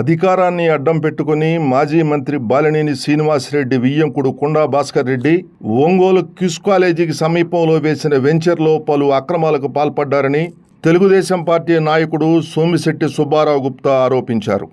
అధికారాన్ని అడ్డం పెట్టుకుని మాజీ మంత్రి బాలినేని శ్రీనివాసరెడ్డి వియ్యంకుడు కొండా భాస్కర్ రెడ్డి ఒంగోలు క్యూస్ కాలేజీకి సమీపంలో వేసిన వెంచర్లో పలు అక్రమాలకు పాల్పడ్డారని తెలుగుదేశం పార్టీ నాయకుడు సోమిశెట్టి సుబ్బారావు గుప్తా ఆరోపించారు.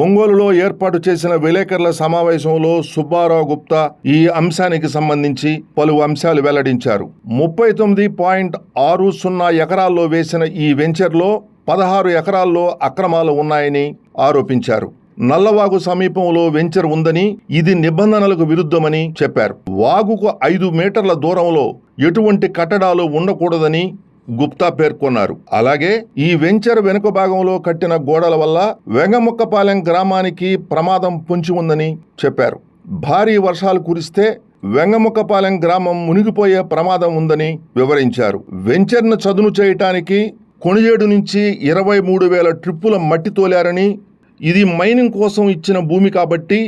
ఒంగోలులో ఏర్పాటు చేసిన విలేకరుల సమావేశంలో సుబ్బారావు గుప్తా ఈ అంశానికి సంబంధించి పలు అంశాలు వెల్లడించారు. ముప్పై తొమ్మిది పాయింట్ ఆరు సున్నా ఎకరాల్లో వేసిన ఈ వెంచర్లో పదహారు ఎకరాల్లో అక్రమాలు ఉన్నాయని ఆరోపించారు. నల్లవాగు సమీపంలో వెంచర్ ఉందని ఇది నిబంధనలకు విరుద్ధమని చెప్పారు. వాగుకు ఐదు మీటర్ల దూరంలో ఎటువంటి కట్టడాలు ఉండకూడదని గుప్తా పేర్కొన్నారు. అలాగే ఈ వెంచర్ వెనుక భాగంలో కట్టిన గోడల వల్ల వెంగముక్కపాలెం గ్రామానికి ప్రమాదం పొంచి ఉందని చెప్పారు. భారీ వర్షాలు కురిస్తే వెంగముక్కపాలెం గ్రామం మునిగిపోయే ప్రమాదం ఉందని వివరించారు. వెంచర్ను చదును చేయటానికి కొణిజేడు నుంచి ఇరవై మూడు వేల ట్రిప్పుల మట్టి తోలారని ఇది మైనింగ్ కోసం ఇచ్చిన భూమి కాబట్టి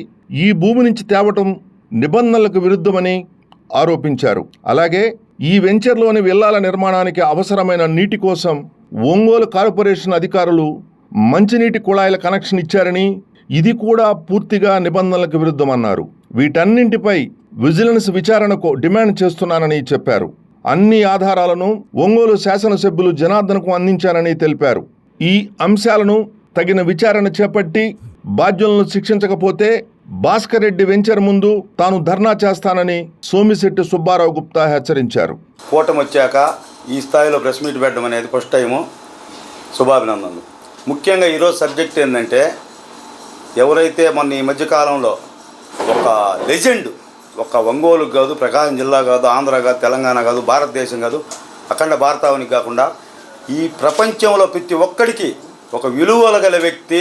ఈ భూమి నుంచి తేవటం నిబంధనలకు విరుద్ధమని ఆరోపించారు. అలాగే ఈ వెంచర్లోని విల్లాల నిర్మాణానికి అవసరమైన నీటి కోసం ఒంగోలు కార్పొరేషన్ అధికారులు మంచినీటి కుళాయిల కనెక్షన్ ఇచ్చారని ఇది కూడా పూర్తిగా నిబంధనలకు విరుద్ధమన్నారు. వీటన్నింటిపై విజిలెన్స్ విచారణకు డిమాండ్ చేస్తున్నానని చెప్పారు. అన్ని ఆధారాలను ఒంగోలు శాసనసభ్యులు జనార్దన్కు అందించారని తెలిపారు. ఈ అంశాలను తగిన విచారణ చేపట్టి బాధ్యులను శిక్షించకపోతే భాస్కర్ రెడ్డి వెంచర్ ముందు తాను ధర్నా చేస్తానని సోమిశెట్టి సుబ్బారావు గుప్తా హెచ్చరించారు. కూటమి వచ్చాక ఈ స్థాయిలో ప్రెస్ మీట్ పెట్టడం అనేది ఫస్ట్ టైము శుభాభినందనలు. ముఖ్యంగా ఈరోజు సబ్జెక్ట్ ఏంటంటే ఎవరైతే మొన్న ఈ మధ్యకాలంలో ఒక లెజెండ్ ఒక ఒంగోలు కాదు ప్రకాశం జిల్లా కాదు ఆంధ్ర కాదు తెలంగాణ కాదు భారతదేశం కాదు అఖండ భారతావనికి కాకుండా ఈ ప్రపంచంలో ప్రతి ఒక్కడికి ఒక విలువలు గల వ్యక్తి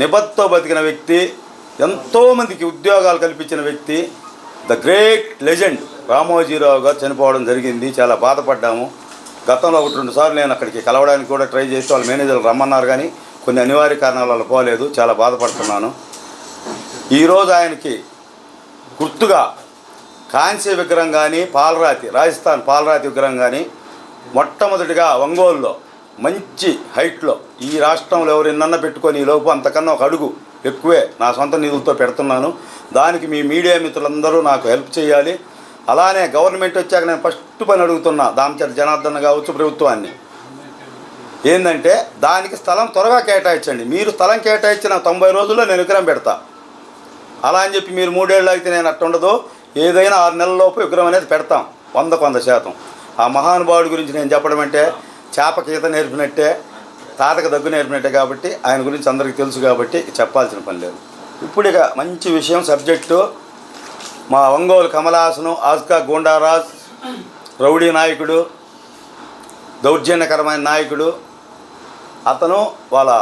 నిబద్ధతో బతికిన వ్యక్తి ఎంతోమందికి ఉద్యోగాలు కల్పించిన వ్యక్తి ద గ్రేట్ లెజెండ్ రామోజీరావు గారు చనిపోవడం జరిగింది చాలా బాధపడ్డాము. గతంలో ఒకటి రెండు సార్లు నేను అక్కడికి కలవడానికి కూడా ట్రై చేసి వాళ్ళ మేనేజర్లు రమ్మన్నారు కానీ కొన్ని అనివార్య కారణాల వల్ల పోలేదు చాలా బాధపడుతున్నాను. ఈరోజు ఆయనకి గుర్తుగా కాంస్య విగ్రహం కానీ పాలరాతి రాజస్థాన్ పాలరాతి విగ్రహం కానీ మొట్టమొదటిగా ఒంగోలులో మంచి హైట్లో ఈ రాష్ట్రంలో ఎవరిన్న పెట్టుకొని ఈ లోపు అంతకన్నా ఒక అడుగు ఎక్కువే నా సొంత నిధులతో పెడుతున్నాను. దానికి మీ మీడియా మిత్రులందరూ నాకు హెల్ప్ చేయాలి. అలానే గవర్నమెంట్ వచ్చాక నేను ఫస్ట్ పని అడుగుతున్నా దామచర్ జనార్దన్ కావచ్చు ప్రభుత్వాన్ని. ఏంటంటే దానికి స్థలం త్వరగా కేటాయించండి. మీరు స్థలం కేటాయించిన తొంభై రోజుల్లో నేను విగ్రహం పెడతా. అలా అని చెప్పి మీరు మూడేళ్ళు అయితే నేను అట్టుండదు. ఏదైనా ఆరు నెలల్లోపు విగ్రహం అనేది పెడతాం వందకు వంద శాతం. ఆ మహానుభావుడి గురించి నేను చెప్పడం అంటే చేపకి నేర్పినట్టే తాతకు దగ్గు నేర్పినట్టే కాబట్టి ఆయన గురించి అందరికీ తెలుసు కాబట్టి చెప్పాల్సిన పని లేదు. ఇప్పుడు ఇక మంచి విషయం సబ్జెక్టు మా ఒంగోలు కమలాసను ఆస్కా గూండారాజ్ రౌడీ నాయకుడు దౌర్జన్యకరమైన నాయకుడు అతను వాళ్ళ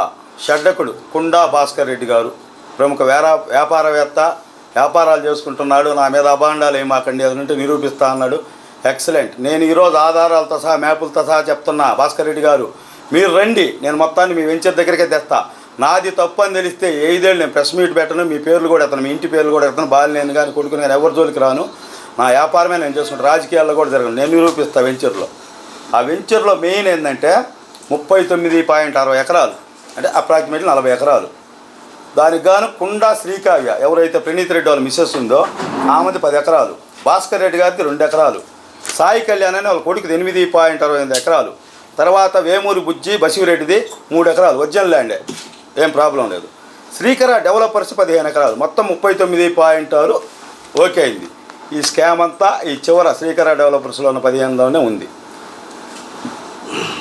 షడ్డకుడు కుండా భాస్కర్ రెడ్డి గారు ప్రముఖ వేరా వ్యాపారవేత్త వ్యాపారాలు చేసుకుంటున్నాడు నా మీద అభాండాలు ఏమాకండి అది ఉంటే నిరూపిస్తా అన్నాడు. ఎక్సలెంట్ నేను ఈరోజు ఆధారాలతో సహా మ్యాపులతో సహా చెప్తున్నా భాస్కర్ రెడ్డి గారు. మీరు రండి నేను మొత్తాన్ని మీ వెంచర్ దగ్గరికే తెస్తా. నాది తప్పు అని తెలిస్తే ఐదేళ్ళు నేను ప్రెస్ మీట్ పెట్టను మీ పేర్లు కూడా ఎత్తాను మీ ఇంటి పేర్లు కూడా ఎత్తాను బాలి నేను కానీ కొడుకుని కానీ ఎవరి జోలికి రాను నా వ్యాపారమే నేను చేసుకుంటాను రాజకీయాల్లో కూడా జరగను నేను నిరూపిస్తా వెంచర్లో. ఆ వెంచర్లో మెయిన్ ఏంటంటే ముప్పై తొమ్మిది పాయింట్ అరవై ఎకరాలు అంటే అప్రాక్సిమేట్లీ నలభై ఎకరాలు. దానికి గాను కుండా శ్రీకావ్య. ఎవరైతే ప్రణీత్ రెడ్డి వాళ్ళ మిస్సెస్ ఉందో ఆమెది పది ఎకరాలు. భాస్కర్ రెడ్డి గారిది రెండు ఎకరాలు. సాయి కళ్యాణ్ అని వాళ్ళ కొడుకుది ఎనిమిది పాయింట్ అరవై ఎనిమిది ఎకరాలు. తర్వాత వేమూరి బుజ్జి బసిరెడ్డిది మూడు ఎకరాలు. ఒరిజినల్ ల్యాండే. ఏం ప్రాబ్లం లేదు. శ్రీకర డెవలపర్స్ పదిహేను ఎకరాలు. మొత్తం ముప్పై తొమ్మిది పాయింట్ ఆరు ఓకే అయింది. ఈ స్కామ్ అంతా ఈ చివర శ్రీకర డెవలపర్స్లో ఉన్న పదిహేనులోనే ఉంది.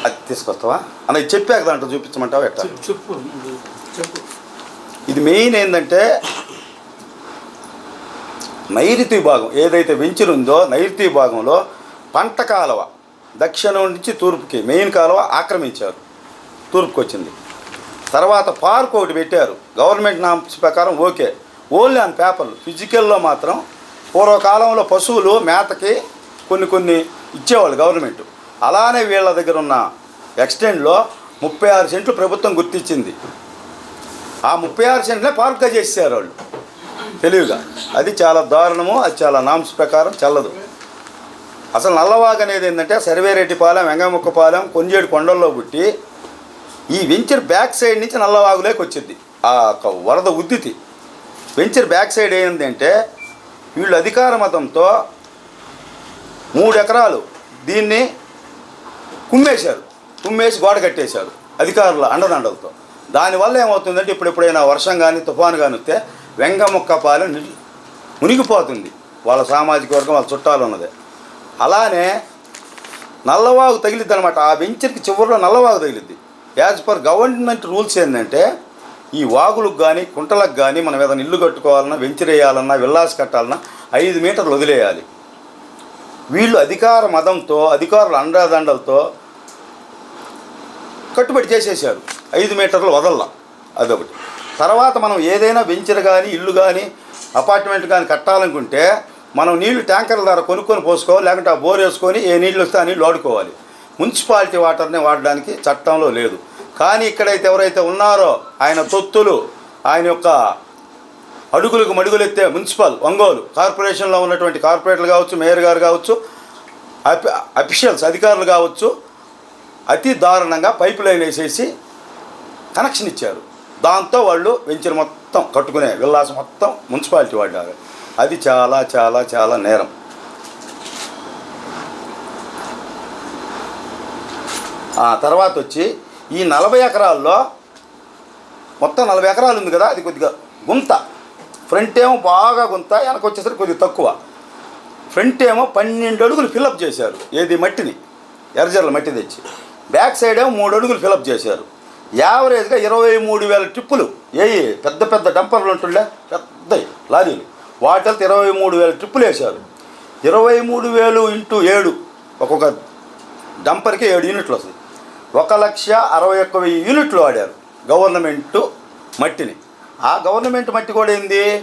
అది తీసుకొస్తావా? అన్నది చెప్పాక దాంట్లో చూపించమంటావా ఎట్లా? చెప్పు చెప్పు. ఇది మెయిన్ ఏంటంటే నైరుతి భాగం ఏదైతే వెంచర్ ఉందో నైరుతి భాగంలో పంట కాలువ దక్షిణం నుంచి తూర్పుకి మెయిన్ కాలువ ఆక్రమించారు తూర్పుకి వచ్చింది తర్వాత పార్క్ ఒకటి పెట్టారు గవర్నమెంట్ నామ్స్ ప్రకారం ఓకే. ఓన్లీ ఆన్ పేపర్లు ఫిజికల్లో మాత్రం పూర్వకాలంలో పశువులు మేతకి కొన్ని కొన్ని ఇచ్చేవాళ్ళు గవర్నమెంట్. అలానే వీళ్ళ దగ్గర ఉన్న ఎక్స్టెండ్లో ముప్పై ఆరు సెంట్లు ప్రభుత్వం గుర్తించింది. ఆ ముప్పై ఆరు సెంట్లే పార్క్గా చేసేసారు వాళ్ళు. తెలివిగా. అది చాలా దారుణము అది చాలా నామ్స్ ప్రకారం చల్లదు. అసలు నల్లవాగ్ అనేది ఏంటంటే సర్వేరెడ్డిపాలెం వెంగముక్కపాలెం కొంజేడు కొండల్లో పుట్టి ఈ వెంచర్ బ్యాక్ సైడ్ నుంచి నల్లవాగులోకి వచ్చింది. ఆ వరద ఉద్దితి వెంచర్ బ్యాక్ సైడ్ ఏంటంటే వీళ్ళు అధికార మతంతో మూడు ఎకరాలు దీన్ని కుమ్మేశారు. కుమ్మేసి గోడ కట్టేశారు. అధికారుల అండదండలతో. దానివల్ల ఏమవుతుందంటే ఇప్పుడు ఎప్పుడైనా వర్షం కానీ తుఫాను కానీ వస్తే వెంగముక్క పాలు మునిగిపోతుంది. వాళ్ళ సామాజిక వర్గం వాళ్ళ చుట్టాలు ఉన్నది. అలానే నల్లవాగు తగిలిద్ది అనమాట ఆ వెంచర్కి చివరిలో నల్లవాగు తగిలిద్ది. యాజ్ పర్ గవర్నమెంట్ రూల్స్ ఏంటంటే ఈ వాగులకు కానీ కుంటలకు కానీ మనం ఏదైనా ఇల్లు కట్టుకోవాలన్నా వెంచర్ వేయాలన్నా విల్లాస్ కట్టాలన్నా ఐదు మీటర్లు వదిలేయాలి. వీళ్ళు అధికార మదంతో అధికారుల అండదండలతో కట్టుబడి చేసేసారు ఐదు మీటర్లు వదల్లా. అదొకటి. తర్వాత మనం ఏదైనా వెంచర్ కానీ ఇల్లు కానీ అపార్ట్మెంట్ కానీ కట్టాలనుకుంటే మనం నీళ్ళు ట్యాంకర్ల ద్వారా కొనుక్కొని పోసుకోవాలి లేకుంటే ఆ బోర్ వేసుకొని ఏ నీళ్ళు వస్తే ఆ నీళ్ళు వాడుకోవాలి. మున్సిపాలిటీ వాటర్ని వాడడానికి చట్టంలో లేదు. కానీ ఇక్కడైతే ఎవరైతే ఉన్నారో ఆయన తొత్తులు ఆయన యొక్క అడుగులకు మడుగులెత్తే మున్సిపల్ ఒంగోలు కార్పొరేషన్లో ఉన్నటువంటి కార్పొరేటర్లు కావచ్చు మేయర్ గారు కావచ్చు అఫి అఫీషియల్స్ అధికారులు కావచ్చు అతి దారుణంగా పైప్ లైన్ వేసేసి కనెక్షన్ ఇచ్చారు. దాంతో వాళ్ళు వెంచర్ మొత్తం కట్టుకునే విల్లాసం మొత్తం మున్సిపాలిటీ వాడినారు. అది చాలా చాలా చాలా నేరం. ఆ తర్వాత వచ్చి ఈ నలభై ఎకరాల్లో మొత్తం నలభై ఎకరాలు ఉంది కదా అది కొద్దిగా గుంత. ఫ్రంట్ ఏమో బాగా గుంత వెనక వచ్చేసరికి కొద్దిగా తక్కువ. ఫ్రంట్ ఏమో పన్నెండు అడుగులు ఫిలప్ చేశారు. ఏది మట్టిని? ఎర్జర్ల మట్టి తెచ్చి. బ్యాక్ సైడ్ ఏమో మూడు అడుగులు ఫిలప్ చేశారు. యావరేజ్గా ఇరవై మూడు వేల ట్రిప్పులు. ఏయి పెద్ద పెద్ద డంపర్లు ఉంటుండే పెద్ద లారీలు. వాటితో ఇరవై మూడు వేల ట్రిప్పులు వేశారు. ఇరవై మూడు వేలు ఇంటూ ఏడు ఒక్కొక్క డంపర్కి ఏడు యూనిట్లు వస్తుంది ఒక లక్ష అరవై ఒక్క వెయ్యి యూనిట్లు వాడారు గవర్నమెంటు మట్టిని. ఆ గవర్నమెంట్ మట్టి కూడా ఏంది?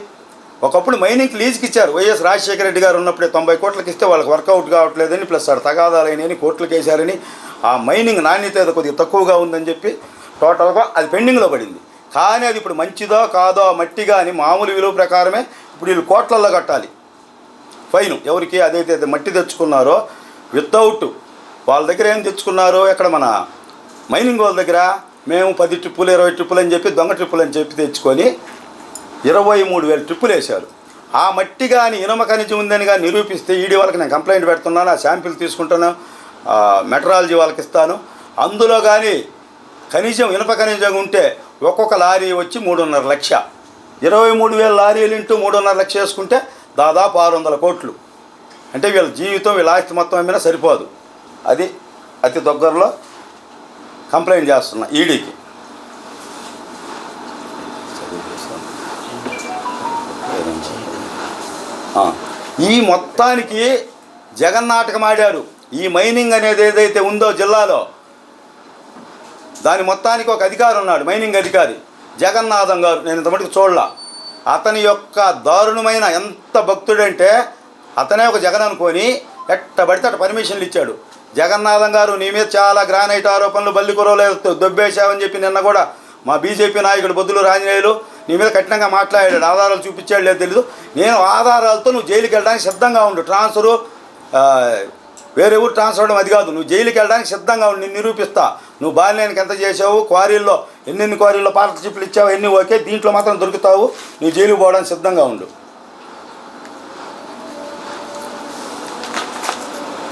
ఒకప్పుడు మైనింగ్కి లీజుకి ఇచ్చారు. వైఎస్ రాజశేఖర రెడ్డి గారు ఉన్నప్పుడే తొంభై కోట్లకి ఇస్తే వాళ్ళకి వర్కౌట్ కావట్లేదని ప్లస్ ఆడ తగాదాలైనని కోట్లకి వేశారని ఆ మైనింగ్ నాణ్యత కొద్దిగా తక్కువగా ఉందని చెప్పి టోటల్గా అది పెండింగ్లో పడింది. కానీ అది ఇప్పుడు మంచిదో కాదో మట్టిగా మట్టి కానీ మామూలు విలువ ప్రకారమే ఇప్పుడు వీళ్ళు కోట్లల్లో కట్టాలి. ఫైన్ ఎవరికి అదైతే మట్టి తెచ్చుకున్నారో వితౌట్ వాళ్ళ దగ్గర ఏం తెచ్చుకున్నారో ఇక్కడ మన మైనింగ్ వాళ్ళ దగ్గర మేము పది ట్రిప్పులు ఇరవై ట్రిప్పులు అని చెప్పి దొంగ ట్రిప్పులు అని చెప్పి తెచ్చుకొని ఇరవై మూడు వేల ట్రిప్పులు వేశారు. ఆ మట్టి కానీ ఇనుమ ఖనిజం ఉందని కానీ నిరూపిస్తే ఈడీ వాళ్ళకి నేను కంప్లైంట్ పెడుతున్నాను ఆ శాంపిల్ తీసుకుంటాను మెటరాలజీ వాళ్ళకి ఇస్తాను. అందులో కానీ ఖనిజం ఇనుప ఖనిజం ఉంటే ఒక్కొక్క లారీ వచ్చి మూడున్నర లక్ష. ఇరవై మూడు వేల లారీలు ఇంటూ మూడున్నర లక్ష వేసుకుంటే దాదాపు ఆరు వందల కోట్లు. అంటే వీళ్ళ జీవితం వీళ్ళ ఆస్తి మొత్తం అమ్మినా సరిపోదు. అది అతి దగ్గరలో కంప్లైంట్ చేస్తున్నా ఈడీకి. ఈ మొత్తానికి జగన్నాటకం ఆడారు. ఈ మైనింగ్ అనేది ఏదైతే ఉందో జిల్లాలో దాని మొత్తానికి ఒక అధికారి ఉన్నాడు మైనింగ్ అధికారి. జగన్నాథం గారు నేను ఇంతమటికి చూడలా. అతని యొక్క దారుణమైన ఎంత భక్తుడంటే అతనే ఒక జగన్ అనుకొని ఎట్ట పడితే అట్ట పర్మిషన్లు ఇచ్చాడు. జగన్నాథం గారు నీ మీద చాలా గ్రానైట్ ఆరోపణలు బల్లికురవలేదు దొబ్బేశావని చెప్పి నిన్న కూడా మా బీజేపీ నాయకుడు బొద్దులు రాంజనేయులు నీ మీద కఠినంగా మాట్లాడాడు. ఆధారాలు చూపించాడు లేదు తెలీదు. నేను ఆధారాలతో నువ్వు జైలుకి వెళ్ళడానికి సిద్ధంగా ఉండు. ట్రాన్స్ఫరు వేరే ఊరు ట్రాన్స్ఫర్ అవ్వడం అది కాదు. నువ్వు జైలుకి వెళ్ళడానికి సిద్ధంగా ఉండి నిరూపిస్తా. నువ్వు బాలినేనికి ఎంత చేసావు క్వారీల్లో ఎన్నెన్ని క్వారీల్లో పార్ట్నర్షిప్లు ఇచ్చావు ఎన్ని ఓకే దీంట్లో మాత్రం దొరుకుతావు నువ్వు జైలుకి పోవడానికి సిద్ధంగా ఉండు.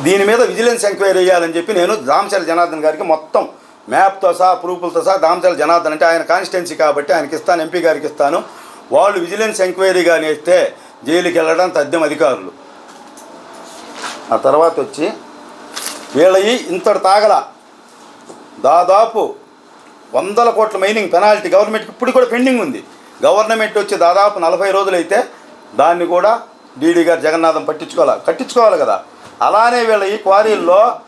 దీని మీద విజిలెన్స్ ఎంక్వైరీ చేయాలని చెప్పి నేను దామచల జనార్దన్ గారికి మొత్తం మ్యాప్తో సహా ప్రూఫ్లతో సహా దామచల జనార్దన్ అంటే ఆయన కాన్స్టిట్యున్సీ కాబట్టి ఆయనకి ఇస్తాను ఎంపీ గారికి ఇస్తాను. వాళ్ళు విజిలెన్స్ ఎంక్వైరీ కానీ ఇస్తే జైలుకి వెళ్ళడం తథ్యం అధికారులు. ఆ తర్వాత వచ్చి వీళ్ళయి ఇంతటి తాగల. దాదాపు వందల కోట్ల మైనింగ్ పెనాల్టీ గవర్నమెంట్కి ఇప్పుడు కూడా పెండింగ్ ఉంది. గవర్నమెంట్ వచ్చి దాదాపు నలభై రోజులైతే దాన్ని కూడా డీడీ గారు జగన్నాథం పట్టించుకోవాలి? కట్టించుకోవాలి కదా. అలానే వీళ్ళ ఈ క్వారీల్లో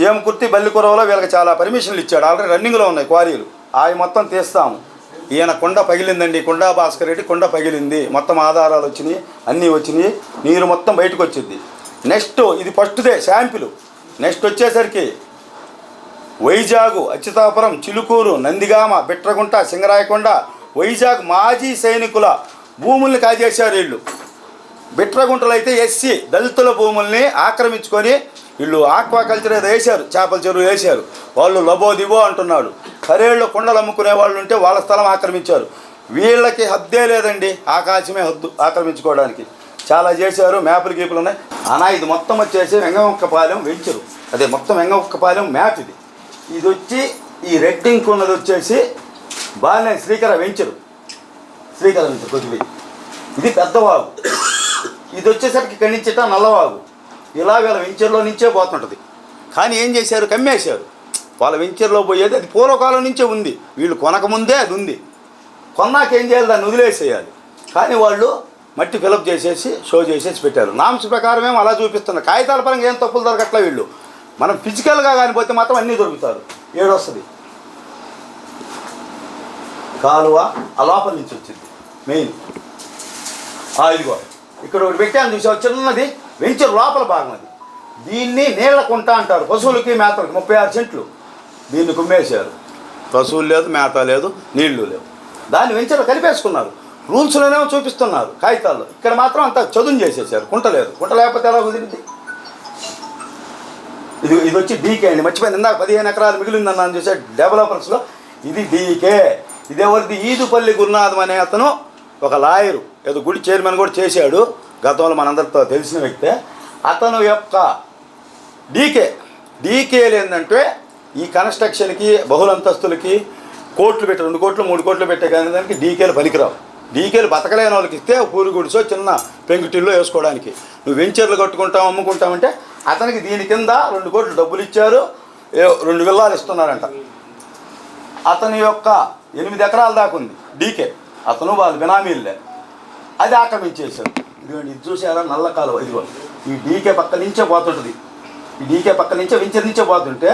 చేమకుర్తి బల్లికురవలో వీళ్ళకి చాలా పర్మిషన్లు ఇచ్చాడు. ఆల్రెడీ రన్నింగ్లో ఉన్నాయి క్వారీలు. అవి మొత్తం తీస్తాము. ఈయన కుండ పగిలిందండి. కుండా భాస్కర్ రెడ్డి కొండ పగిలింది. మొత్తం ఆధారాలు వచ్చినాయి అన్నీ వచ్చినాయి. నీరు మొత్తం బయటకు వచ్చింది. నెక్స్ట్ ఇది ఫస్ట్దే శాంపిల్. నెక్స్ట్ వచ్చేసరికి వైజాగ్ అచ్యుతాపురం చిలుకూరు నందిగామ బిట్రగుంట సింగరాయకొండ వైజాగ్ మాజీ సైనికుల భూముల్ని కాజేశారు వీళ్ళు. బిట్రగుంటలో అయితే ఎస్సీ దళితుల భూముల్ని ఆక్రమించుకొని వీళ్ళు ఆక్వాకల్చర్ ఏదో వేశారు చేపల చెరువు వేశారు. వాళ్ళు లబో దిబో అంటున్నాడు. కరేళ్ళు కొండలు అమ్ముకునే వాళ్ళు ఉంటే వాళ్ళ స్థలం ఆక్రమించారు. వీళ్ళకి హద్దే లేదండి ఆకాశమే హద్దు ఆక్రమించుకోవడానికి. చాలా చేశారు మ్యాపులు గీపులు ఉన్నాయి. అనా ఇది మొత్తం వచ్చేసి వెంగముక్కపాలెం వెంచరు. అదే మొత్తం వెంగముక్కపాలెం మ్యాప్ ఇది. ఇది వచ్చి ఈ రెడ్డింగ్ ఉన్నది వచ్చేసి బాగానే శ్రీకర వెంచరు. శ్రీకర వెంచరు కొద్దివి. ఇది పెద్దవాగు ఇది వచ్చేసరికి ఇక్కడి నుంచి నల్లవాగు ఇలా వీళ్ళ వెంచర్లో నుంచే పోతుంటుంది. కానీ ఏం చేశారు? కమ్మేశారు. వాళ్ళ వెంచర్లో పోయేది అది పూర్వకాలం నుంచే ఉంది. వీళ్ళు కొనకముందే అది ఉంది. కొన్నాక ఏం చేయాలి? దాన్ని వదిలేసేయాలి. కానీ వాళ్ళు మట్టి ఫిలప్ చేసేసి షో చేసేసి పెట్టారు. నామ్స్ ప్రకారం ఏమో అలా చూపిస్తుంది కాగితాల పరంగా ఏం తప్పులు దొరకట్లే వీళ్ళు? మనం ఫిజికల్గా కానీ పోతే మాత్రం అన్నీ దొరుకుతారు. ఏడొస్తుంది? కాలువ ఆ లోపల నుంచి వచ్చింది. మెయిన్. ఆ, ఇదిగో. ఇక్కడ ఒకటి పెట్టాను చూసావు? చిన్నది వెంచర్ లోపల భాగం అది. దీన్ని నీళ్ళ కుంట అంటారు. పశువులకి మేతలకి. ముప్పై ఆరు సెంట్లు. దీన్ని కుమ్మేశారు. పశువులు లేదు మేత లేదు నీళ్ళు లేవు. దాన్ని వెంచర్లో కలిపేసుకున్నారు. రూల్స్లోనేమో చూపిస్తున్నారు కాగితాల్లో. ఇక్కడ మాత్రం అంత చదును చేసేసారు. కుంటలేదు కుంటలేకపోతే కుంట లేకపోతే ఎలా కుదిరింది? ఇది ఇది వచ్చి డీకే అండి. మర్చిపోయింది ఇందాక పదిహేను ఎకరాలు మిగిలిందన్నాను చూసే డెవలపర్స్లో ఇది డీకే. ఇదేవరిది ఈదుపల్లి గురునాథం అనే అతను ఒక లాయరు. ఏదో గుడి చైర్మన్ కూడా చేశాడు. గతంలో మనందరితో తెలిసిన వ్యక్తే. అతను యొక్క డీకే. డీకేలు ఏంటంటే ఈ కన్స్ట్రక్షన్కి బహుళంతస్తులకి కోట్లు పెట్టి రెండు కోట్లు మూడు కోట్లు పెట్టే కానీ దానికి డీకేలు పనికిరావు. డీకేలు బతకలేని వాళ్ళకి ఇస్తే పూరి గుడిసో చిన్న పెంకుటిల్లో వేసుకోవడానికి. నువ్వు వెంచర్లు కట్టుకుంటావు అమ్ముకుంటావంటే అతనికి దీని కింద రెండు కోట్లు డబ్బులు ఇచ్చారు రెండు విల్లాలు ఇస్తున్నారంట. అతని యొక్క ఎనిమిది ఎకరాల దాకా ఉంది డీకే. అతను వాళ్ళు బినామీలే. అది ఆక్రమించేశారు. ఇదిగోండి ఇది చూసారా? నల్ల కాలువ. ఇదిగో ఈ డీకే పక్క నుంచే పోతుంటుంది. ఈ డీకే పక్క నుంచే వెంచర్ నుంచే పోతుంటే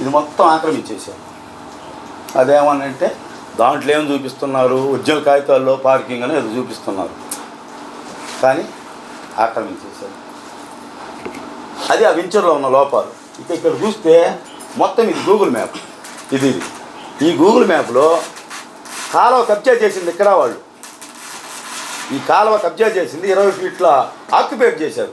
ఇది మొత్తం ఆక్రమించేశారు. అదేమనంటే దాంట్లో ఏం చూపిస్తున్నారు? ఒరిజినల్ కాగితాల్లో పార్కింగ్ అని ఏదో చూపిస్తున్నారు. కానీ ఆక్రమించేశారు. అది ఆ వెంచర్లో ఉన్న లోపాలు. ఇక ఇక్కడ చూస్తే మొత్తం ఇది గూగుల్ మ్యాప్ ఇది ఈ గూగుల్ మ్యాప్లో కాలువ కబ్జా చేసింది ఇక్కడ వాళ్ళు. ఈ కాలువ కబ్జా చేసింది ఇరవై ఫీట్ల ఆక్యుపేట్ చేశారు.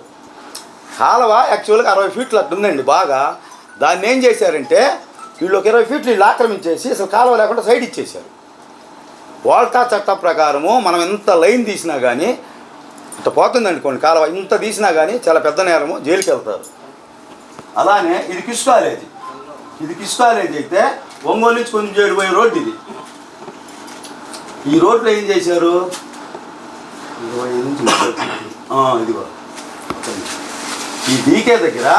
కాలువ యాక్చువల్గా అరవై ఫీట్లు అట్లా ఉందండి బాగా. దాన్ని ఏం చేశారంటే వీళ్ళు ఒక ఇరవై ఫీట్లు వీళ్ళు ఆక్రమించేసి అసలు కాలువ లేకుండా సైడ్ ఇచ్చేశారు. వాల్టా చట్టం ప్రకారము మనం ఎంత లైన్ తీసినా కానీ ఇట్లా పోతుందండి కొన్ని కాలువ ఇంత తీసినా కానీ చాలా పెద్ద నేరము జైలుకి వెళ్తారు. అలానే ఇది కిష్ కాలేజీ. ఇది కిష్ కాలేజీ అయితే ఒంగోలు నుంచి కొంచెం చేడు పోయే రోడ్డు ఇది. ఈ రోడ్లో ఏం చేశారు? ఇరవై నుంచి ఇదిగో. ఈ డీకే దగ్గర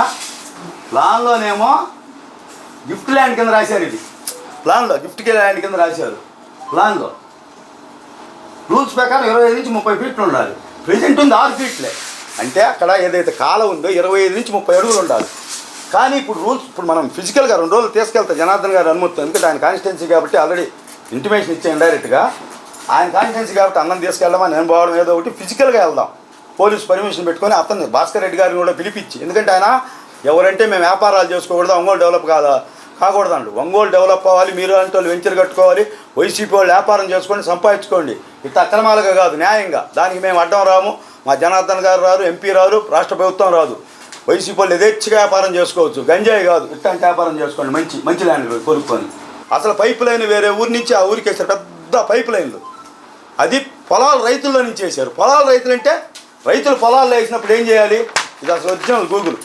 ప్లాన్లోనేమో గిఫ్ట్ ల్యాండ్ కింద రాశారు ఇది. ప్లాన్లో గిఫ్ట్ ల్యాండ్ కింద రాశారు. ప్లాన్లో రూల్స్ ప్రకారం ఇరవై ఐదు నుంచి ముప్పై ఫీట్లు ఉండాలి. ప్రెజెంట్ ఉంది ఆరు ఫీట్లే అంటే అక్కడ ఏదైతే కాలం ఉందో ఇరవై ఐదు నుంచి ముప్పై అడుగులు ఉండాలి. కానీ ఇప్పుడు రూల్స్ ఇప్పుడు మనం ఫిజికల్గా రెండు రోజులు తీసుకెళ్తే జనార్దన్ గారు అనుమతి ఎందుకంటే ఆయన కాన్స్టిట్యున్సీ కాబట్టి ఆల్రెడీ ఇంటిమేషన్ ఇచ్చాను డైరెక్ట్గా ఆయన కాన్స్టిట్యున్సీ కాబట్టి అన్నం తీసుకెళ్దామా? నేను పోవడం ఏదో ఒకటి ఫిజికల్గా వెళ్దాం. పోలీస్ పర్మిషన్ పెట్టుకొని అతన్ని భాస్కర్ రెడ్డి గారిని కూడా పిలిపించి. ఎందుకంటే ఆయన ఎవరంటే మేము వ్యాపారాలు చేసుకోకూడదు ఒంగోలు డెవలప్ కాదా కాకూడదు అండి ఒంగోలు డెవలప్ అవ్వాలి మీరు అంటే వాళ్ళు వెంచర్ కట్టుకోవాలి వైసీపీ వాళ్ళు వ్యాపారం చేసుకోండి సంపాదించుకోండి. ఇట్ట అక్రమాలుగా కాదు న్యాయంగా. దానికి మేము అడ్డం రాము. మా జనార్దన్ గారు రారు ఎంపీ రారు రాష్ట్ర ప్రభుత్వం రాదు. వైసీపీ వాళ్ళు యథేచ్ఛగా వ్యాపారం చేసుకోవచ్చు. గంజాయి కాదు ఇట్లాంటి వ్యాపారం చేసుకోండి మంచి మంచి ల్యాండ్ కొనుక్కొని. అసలు పైప్ లైన్ వేరే ఊరి నుంచి ఆ ఊరికి వేసారు పెద్ద పైప్ లైన్లు. అది పొలాలు రైతుల్లో నుంచి వేశారు. పొలాలు రైతులు అంటే రైతులు పొలాల్లో వేసినప్పుడు ఏం చేయాలి? ఇది అసలు ఒరిజినల్ గూగుల్.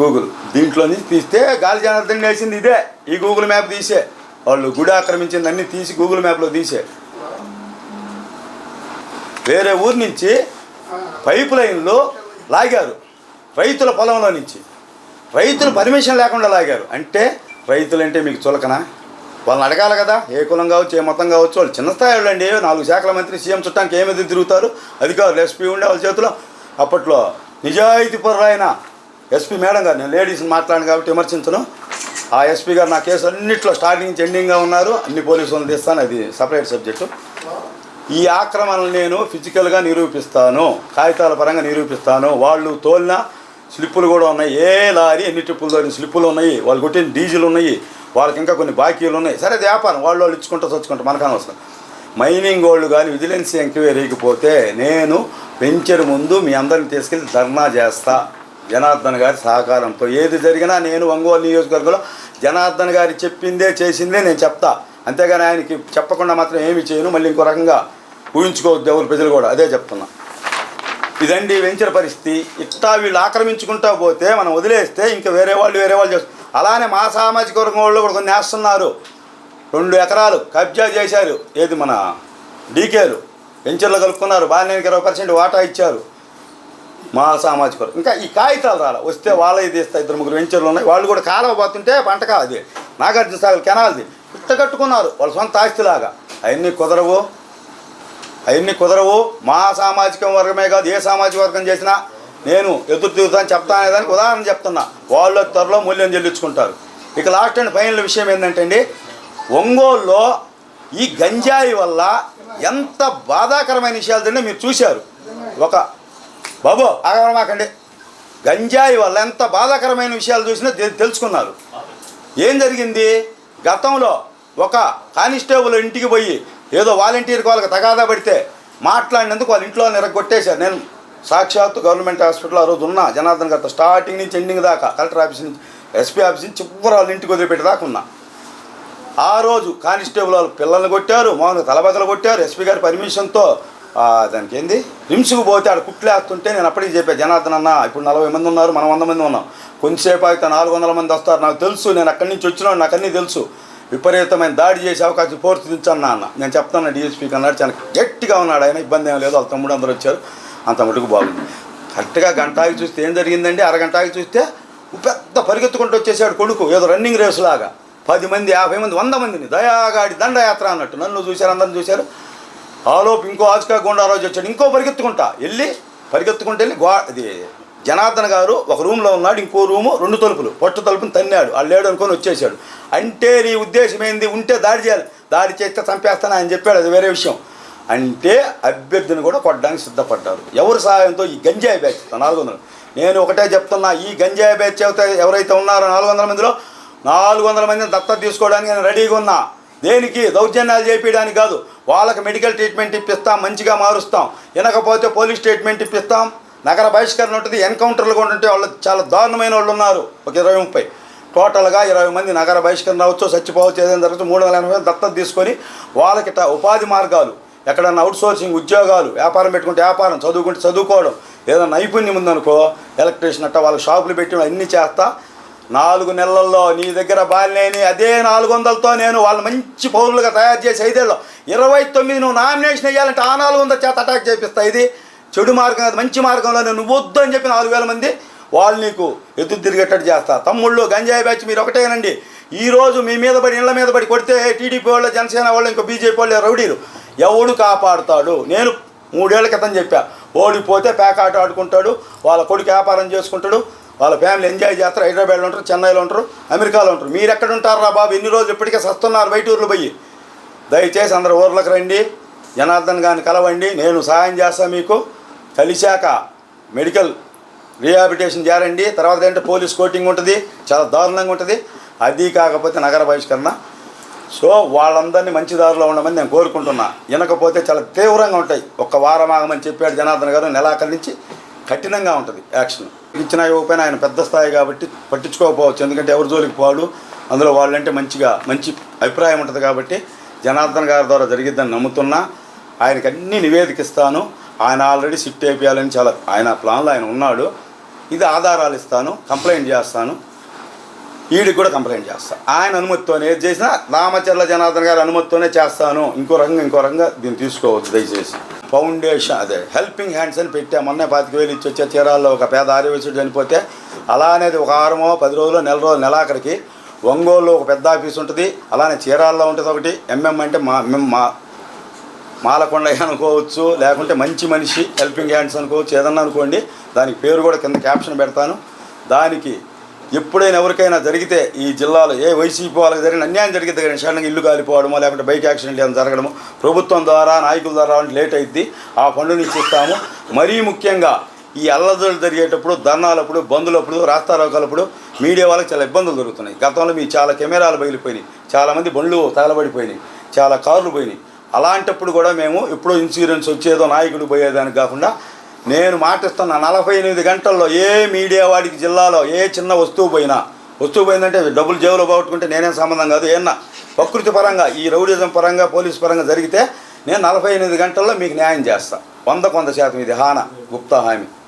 గూగుల్. దీంట్లో నుంచి తీస్తే గాలి జనార్దన్ వేసింది ఇదే. ఈ గూగుల్ మ్యాప్ తీసే. వాళ్ళు గుడి ఆక్రమించింది అన్ని తీసి గూగుల్ మ్యాప్లో తీసే. వేరే ఊరి నుంచి పైప్ లైన్లు లాగారు. రైతుల పొలంలో నుంచి. రైతులు పర్మిషన్ లేకుండా లాగారు. అంటే రైతులు అంటే మీకు చులకనా? వాళ్ళని అడగాలి కదా. ఏ కులం కావచ్చు ఏ మతం కావచ్చు వాళ్ళు చిన్న స్థాయి నాలుగు శాఖల మంత్రి సీఎం చుట్టానికి ఏమైతే తిరుగుతారు? అధికారులు ఎస్పీ ఉండే వాళ్ళ చేతిలో. అప్పట్లో నిజాయితీ పరులైన ఎస్పీ మేడం గారు నేను లేడీస్ని మాట్లాడను కాబట్టి విమర్శించను. ఆ ఎస్పీ గారు నా కేసు అన్నింటిలో స్టార్టింగ్ నుంచి ఎండింగ్గా ఉన్నారు. అన్ని పోలీసులను తీస్తాను. అది సపరేట్ సబ్జెక్టు ఈ ఆక్రమణలు నేను ఫిజికల్గా నిరూపిస్తాను. కాగితాల పరంగా నిరూపిస్తాను. వాళ్ళు తోలిన స్లిప్పులు కూడా ఉన్నాయి. ఏ లారీ ఎన్ని ట్రిప్పులు తోలిన స్లిప్పులు ఉన్నాయి. వాళ్ళు కొట్టిన డీజిల్ ఉన్నాయి. వాళ్ళకి ఇంకా కొన్ని బాకీలు ఉన్నాయి. సరే వ్యాపారం. వాళ్ళు వాళ్ళు ఇచ్చుకుంటూ చచ్చుకుంటూ మనకు అనవసరం. మైనింగ్ వాళ్ళు కానీ విజిలెన్స్ ఎంక్వైరీకి పోతే నేను వెంచర్ ముందు మీ అందరిని తీసుకెళ్ళి ధర్నా చేస్తా. జనార్దన్ గారి సహకారంతో ఏది జరిగినా నేను ఒంగోలు నియోజకవర్గంలో జనార్దన్ గారి చెప్పిందే చేసిందే నేను చెప్తా. అంతేగాని ఆయనకి చెప్పకుండా మాత్రం ఏమి చేయను. మళ్ళీ ఇంకో రకంగా ఊహించుకోవద్దు ఎవరు ప్రజలు కూడా. అదే చెప్తున్నా. ఇదండి వెంచర్ పరిస్థితి. ఇట్టా వీళ్ళు ఆక్రమించుకుంటా పోతే మనం వదిలేస్తే ఇంకా వేరే వాళ్ళు వేరే వాళ్ళు చేస్తారు. అలానే మా సామాజిక వర్గం వాళ్ళు కూడా కొన్ని వేస్తున్నారు. రెండు ఎకరాలు కబ్జా చేశారు. ఏది మన డీకేలు. వెంచర్లు కలుపుకున్నారు. బాలినేనికి ఇరవై పర్సెంట్ వాటా ఇచ్చారు. మా సామాజిక వర్గం. ఇంకా ఈ కాగితాలు రాల. వస్తే వాళ్ళ ఇది ఇస్తా ఇద్దరు ముగ్గురు వెంచర్లు ఉన్నాయి. వాళ్ళు కూడా కాలువ పోతుంటే పంట కాదు నాగార్జున సాగర్ కెనాల్ది పుట్ట కట్టుకున్నారు. వాళ్ళ సొంత ఆస్తిలాగా. అవన్నీ కుదరవు. అవన్నీ కుదరవు. మా సామాజిక వర్గమే కాదు. ఏ సామాజిక వర్గం చేసినా నేను ఎదురు తిరుగుతాను చెప్తాను దానికి ఉదాహరణ చెప్తున్నా. వాళ్ళు త్వరలో మూల్యం చెల్లించుకుంటారు. ఇక లాస్ట్ అండ్ ఫైనల్ విషయం ఏంటంటే అండి ఒంగోలులో ఈ గంజాయి వల్ల ఎంత బాధాకరమైన విషయాలు తింటే మీరు చూశారు. ఒక బాబు. ఆగమనమాకండి. గంజాయి వల్ల ఎంత బాధాకరమైన విషయాలు చూసినా తెలుసుకున్నారు. ఏం జరిగింది? గతంలో ఒక కానిస్టేబుల్ ఇంటికి పోయి ఏదో వాలంటీర్కి వాళ్ళకి తగాదా పడితే మాట్లాడినందుకు వాళ్ళ ఇంట్లో నిరగొట్టేశారు నేను సాక్షాత్తు గవర్నమెంట్ హాస్పిటల్ ఆ రోజు ఉన్నా జనార్దన్ గారితో స్టార్టింగ్ నుంచి ఎండింగ్ దాకా కలెక్టర్ ఆఫీస్ నుంచి ఎస్పీ ఆఫీస్ నుంచి చివరి వాళ్ళ ఇంటికి వదిలిపెట్టేదాకా ఉన్నా. ఆ రోజు కానిస్టేబుల్ వాళ్ళు పిల్లల్ని కొట్టారు మామూలుగా తలబగలు కొట్టారు ఎస్పీ గారి పర్మిషన్తో దానికి ఏంది? రిమ్స్కి పోతే ఆడ కుట్లేస్తుంటే నేను అప్పటికి చెప్పా జనార్దన్ అన్న ఇప్పుడు నలభై మంది ఉన్నారు మనం వంద మంది ఉన్నాం. కొంచెంసేపు అయితే నాలుగు వందల మంది వస్తారు. నాకు తెలుసు నేను అక్కడి నుంచి వచ్చిన నాకు అన్నీ తెలుసు. విపరీతమైన దాడి చేసే అవకాశం పోర్చుదించన్నా అన్న నేను చెప్తాను డిఎస్పీకి అన్నాడు చాలా గట్టిగా ఉన్నాడు. ఆయన ఇబ్బంది ఏం లేదు వాళ్ళ తమ్ముడు అందరూ వచ్చారు. అంత మటుకు బాగుంది. కరెక్ట్గా గంటాకి చూస్తే ఏం జరిగిందండి? అరగంటకి చూస్తే పెద్ద పరిగెత్తుకుంటూ వచ్చేసాడు కొడుకు. ఏదో రన్నింగ్ రేస్ లాగా. పది మంది యాభై మంది వంద మందిని దయాగాడి దండయాత్ర అన్నట్టు. నన్ను చూశారు అందరిని చూశారు. ఆలోపు ఇంకో ఆజకా గుండా రోజు వచ్చాడు. ఇంకో పరిగెత్తుకుంటా. వెళ్ళి పరిగెత్తుకుంటే వెళ్ళి గో ఇది జనార్దన్ గారు ఒక రూమ్లో ఉన్నాడు ఇంకో రూము రెండు తలుపులు. పొట్టు తలుపుని తన్నాడు. వాళ్ళు లేడు అనుకొని వచ్చేసాడు. అంటే నీ ఉద్దేశం ఏంది? ఉంటే దాడి చేయాలి. దాడి చేస్తే చంపేస్తాను ఆయన చెప్పాడు. అది వేరే విషయం. అంటే అభ్యర్థిని కూడా కొట్టడానికి సిద్ధపడ్డారు ఎవరి సహాయంతో ఈ గంజాయి బ్యాచ్ నాలుగు వందలు. నేను ఒకటే చెప్తున్నా ఈ గంజాయి బ్యాచ్ అయితే ఎవరైతే ఉన్నారో నాలుగు వందల మందిలో నాలుగు వందల మందిని దత్తత తీసుకోవడానికి నేను రెడీగా ఉన్నా. దేనికి? దౌర్జన్యాలు చేపించడానికి కాదు. వాళ్ళకి మెడికల్ ట్రీట్మెంట్ ఇప్పిస్తాం మంచిగా మారుస్తాం. వినకపోతే పోలీస్ ట్రీట్మెంట్ ఇప్పిస్తాం. నగర బహిష్కరణ ఉంటుంది ఎన్కౌంటర్లు కూడా ఉంటే వాళ్ళు చాలా దారుణమైన వాళ్ళు ఉన్నారు. ఒక ఇరవై ముప్పై. టోటల్గా ఇరవై మంది నగర బహిష్కరణ అవ్వచ్చు చచ్చిపోవచ్చు ఏదైనా జరగచ్చు మూడు వందల ఎనభై మంది దత్తత తీసుకొని వాళ్ళకి ఉపాధి మార్గాలు ఎక్కడన్నా అవుట్ సోర్సింగ్ ఉద్యోగాలు వ్యాపారం పెట్టుకుంటే వ్యాపారం చదువుకుంటే చదువుకోవడం ఏదైనా నైపుణ్యం ఉందనుకో ఎలక్ట్రీషియన్ అట్ట వాళ్ళ షాపులు పెట్టి అన్నీ చేస్తా నాలుగు నెలల్లో నీ దగ్గర బాలినేని అదే నాలుగు వందలతో నేను వాళ్ళు మంచి పౌరులుగా తయారు చేసి ఐదేళ్ళు ఇరవై తొమ్మిది నువ్వు నామినేషన్ వేయాలంటే ఆ నాలుగు వందల చేత అటాక్ చేపిస్తా. ఇది చెడు మార్గం కాదు మంచి మార్గంలో నువ్వు వద్దు అని చెప్పి నాలుగు వేల మంది వాళ్ళు నీకు ఎదురు తిరిగేటట్టు చేస్తా. తమ్ముళ్ళు గంజాయి బ్యాచ్ మీరు ఒకటేనండి. ఈ రోజు మీ మీద పడి ఇళ్ళ మీద పడి కొడితే టీడీపీ వాళ్ళు జనసేన వాళ్ళు ఇంకో బీజేపీ వాళ్ళు రౌడీలు. ఎవడు కాపాడుతాడు? నేను మూడేళ్ళ క్రితం చెప్పా. ఓడిపోతే పేకాట ఆడుకుంటాడు వాళ్ళ కొడుకు వ్యాపారం చేసుకుంటాడు వాళ్ళ ఫ్యామిలీ ఎంజాయ్ చేస్తారు హైదరాబాద్లో ఉంటారు చెన్నైలో ఉంటారు అమెరికాలో ఉంటారు. మీరు ఎక్కడ ఉంటారు రా బాబు? ఎన్ని రోజులు ఇప్పటికే సస్తున్నారు బయట ఊర్లు పోయి. దయచేసి అందరు ఊర్లకు రండి జనార్దన్ గారిని కలవండి నేను సహాయం చేస్తాను మీకు. కలిశాక మెడికల్ రీహాబిలిటేషన్ చేరండి. తర్వాత ఏంటంటే పోలీస్ కోటింగ్ ఉంటుంది చాలా దారుణంగా ఉంటుంది. అది కాకపోతే నగర బహిష్కరణ. సో వాళ్ళందరినీ మంచి దారిలో ఉండమని నేను కోరుకుంటున్నా. వినకపోతే చాలా తీవ్రంగా ఉంటాయి. ఒక్క వారం ఆగమని చెప్పాడు జనార్దన్ గారు నెలాఖరి నుంచి. కఠినంగా ఉంటుంది యాక్షన్. ఇచ్చినా ఇవ్వకపోయినా ఆయన పెద్ద స్థాయి కాబట్టి పట్టించుకోకపోవచ్చు. ఎందుకంటే ఎవరి జోలికి పోడు అందులో వాళ్ళంటే మంచిగా మంచి అభిప్రాయం ఉంటుంది కాబట్టి జనార్దన్ గారి ద్వారా జరిగిద్దని నమ్ముతున్నా. ఆయనకి అన్ని నివేదిక ఇస్తాను ఆయన ఆల్రెడీ సిట్ వేయాలని చాలా ఆయన ప్లాన్లో ఆయన ఉన్నాడు. ఇది ఆధారాలు ఇస్తాను కంప్లైంట్ చేస్తాను. ఈడికి కూడా కంప్లైంట్ చేస్తాను ఆయన అనుమతితోనే ఏది చేసినా రామచర్ల జనార్దన్ గారి అనుమతితోనే చేస్తాను. ఇంకో రకంగా ఇంకో రకంగా దీన్ని తీసుకోవచ్చు దయచేసి. ఫౌండేషన్ అదే హెల్పింగ్ హ్యాండ్స్ అని పెట్టా. మొన్నే పాతిక వేలు ఇచ్చి వచ్చే చీరాల్లో ఒక పేద ఆర్యవసుడు చనిపోతే అలా అనేది ఒక వారమో పది రోజులు నెల రోజులు నెలాఖరికి ఒంగోలులో ఒక పెద్ద ఆఫీస్ ఉంటుంది. అలానే చీరాల్లో ఉంటుంది ఒకటి. ఎంఎం అంటే మా మేము మా మాలకొండ అనుకోవచ్చు లేకుంటే మంచి మనిషి హెల్పింగ్ హ్యాండ్స్ అనుకోవచ్చు ఏదన్నా అనుకోండి దానికి పేరు కూడా కింద క్యాప్షన్ పెడతాను. దానికి ఎప్పుడైనా ఎవరికైనా జరిగితే ఈ జిల్లాలో ఏ వైసీపీ వాళ్ళకి జరిగిన అన్యాయం జరిగితే కానీ సడన్గా ఇల్లు కాలిపోవడమో లేకుంటే బైక్ యాక్సిడెంట్ ఏమైనా జరగడము ప్రభుత్వం ద్వారా నాయకుల ద్వారా లేట్ అయింది ఆ ఫండుని ఇచ్చిస్తాము మరీ ముఖ్యంగా ఈ అల్లజలు జరిగేటప్పుడు ధర్నాలప్పుడు బంధులప్పుడు రాస్తారోకాలప్పుడు మీడియా వాళ్ళకి చాలా ఇబ్బందులు జరుగుతున్నాయి గతంలో మీ చాలా కెమెరాలు బయలిపోయినాయి చాలామంది బండ్లు తగలబడిపోయినాయి. చాలా కార్లు పోయినాయి. అలాంటప్పుడు కూడా మేము ఎప్పుడో ఇన్సూరెన్స్ వచ్చేదో నాయకుడు పోయేదానికి కాకుండా నేను మాటిస్తున్న నలభై ఎనిమిది గంటల్లో ఏ మీడియా వాడికి జిల్లాలో ఏ చిన్న వస్తువు పోయినా వస్తువు పోయిందంటే డబ్బులు జేబులో పోగొట్టుకుంటే నేనేం సంబంధం కాదు ఏమన్నా ప్రకృతి పరంగా ఈ రౌడిజం పరంగా పోలీస్ పరంగా జరిగితే నేను నలభై ఎనిమిది గంటల్లో మీకు న్యాయం చేస్తాను వంద కొంత శాతం ఇది హాన గుప్తా హామీ.